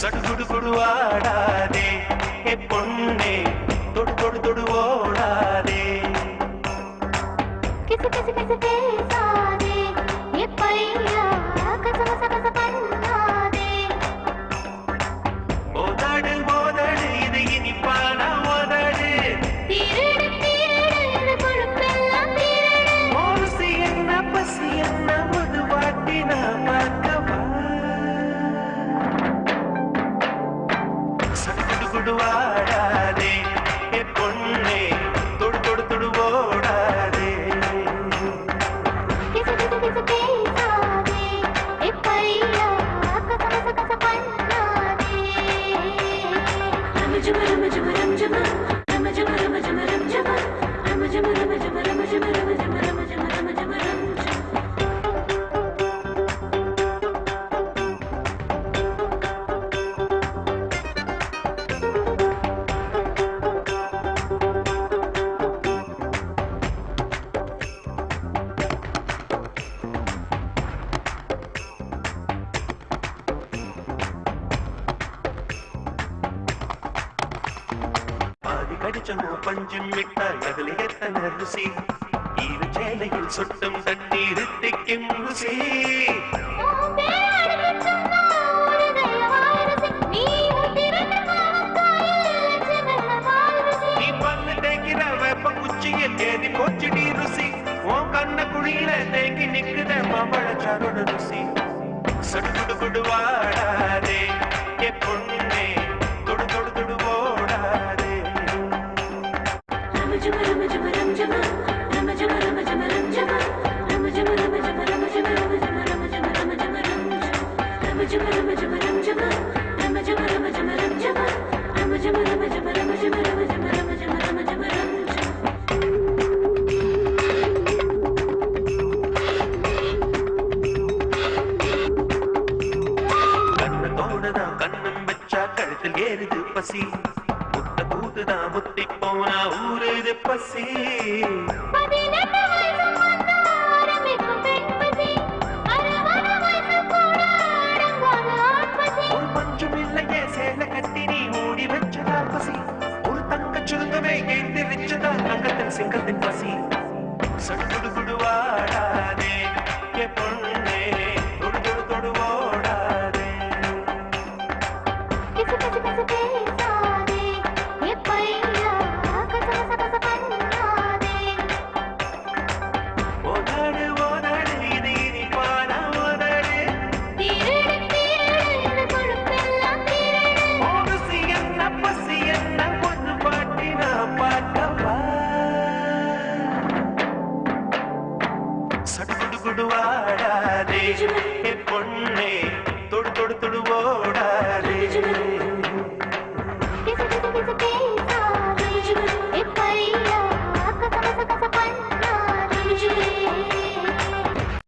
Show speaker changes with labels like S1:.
S1: సగుడు గుడు ఆడాదే ఎప్పొన్నే తొడు తొడు తొడు
S2: ఓడాదే. కిసి కిసి కిసి jama jama jama jama jama
S1: பாதி கடிச்சமோ பஞ்சும் மிட்டாய் அதில் எத்தனை ருசி இரு சேலையில் சுட்டும் தண்ணீர் திக்கும் ருசி.
S2: உன் பேர்
S1: போச்சுடி ருசி. உன் கண்ண குழியில தேங்கி நிக்குத ருசி. ஏறுது பசி. முத்த கூத்துதான் முத்தி போனா ஊருது பசி. ஒரு பஞ்சும் இல்லையே சேலை கட்டி நீ மூடி வச்சதா பசி. ஒரு தங்க சுருங்கமே எழுந்திரிச்சதா தங்கத்தின் சிங்கத்தின்
S2: వాడాలి.